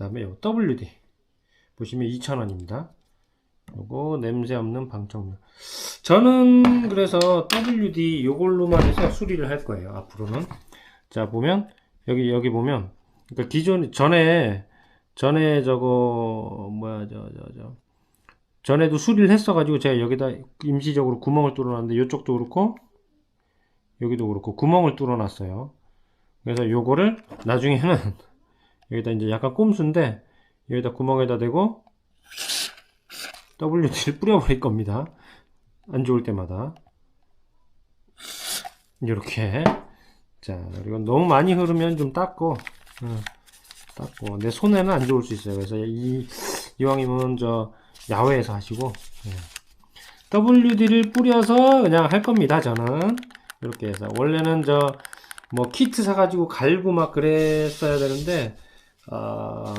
다음에 요 WD 보시면 2,000원입니다. 요거 냄새 없는 방청류. 저는 그래서 WD 요걸로만 해서 수리를 할 거예요. 앞으로는. 자, 보면 여기 여기 보면 그러니까 기존 전에 전에 저거 뭐야 저 저 저 전에도 수리를 했어 가지고 제가 여기다 임시적으로 구멍을 뚫어 놨는데 요쪽도 그렇고 여기도 그렇고 구멍을 뚫어 놨어요. 그래서 요거를 나중에는 여기다 이제 약간 꼼수인데 여기다 구멍에다 대고 WD를 뿌려버릴 겁니다. 안 좋을 때마다. 이렇게. 자, 그리고 너무 많이 흐르면 좀 닦고, 어, 닦고. 내 손에는 안 좋을 수 있어요. 그래서 이, 이왕이면 저, 야외에서 하시고, 예. WD를 뿌려서 그냥 할 겁니다, 저는. 이렇게 해서. 원래는 저, 뭐, 키트 사가지고 갈고 막 그랬어야 되는데, 呃